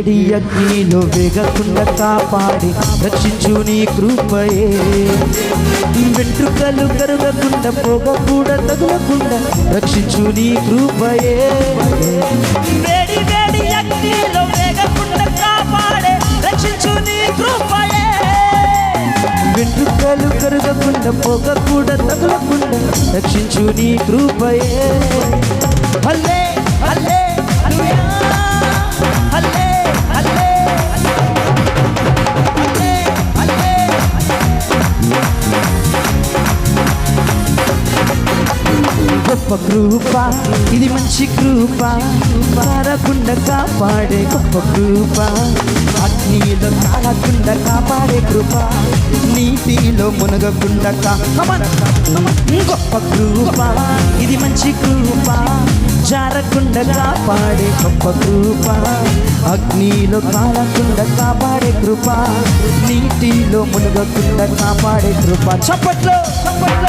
వేడి అగ్నిలో వేగకుండా కాపాడి రక్షించు నీ కృపయే. వెంట్రుకలు కరుగకుండా కూడా తగులకుండా రక్షించు నీ కృపయే. వేడి వేడి అగ్నిలో వేగకుండా కాపాడే రక్షించు నీ కృపయే. వెంట్రుకలు కరుగకుండా కూడా తగులకుండా రక్షించు నీ కృపయే. గొప్ప కృప ఇది మంచి కృప. కారకుండా కాపాడే గొప్ప కృప. అగ్నిలో కాలకుండా కాపాడే కృప. నీటిలో మునగకుండా గొప్ప కృప. ఇది మంచి కృప. జారకుండా కాపాడే గొప్ప కృప. అగ్నిలో కాలకుండా కాపాడే కృప. నీటిలో మునగకుండా కాపాడే కృప. చప్పట్లో చప్పట్లో.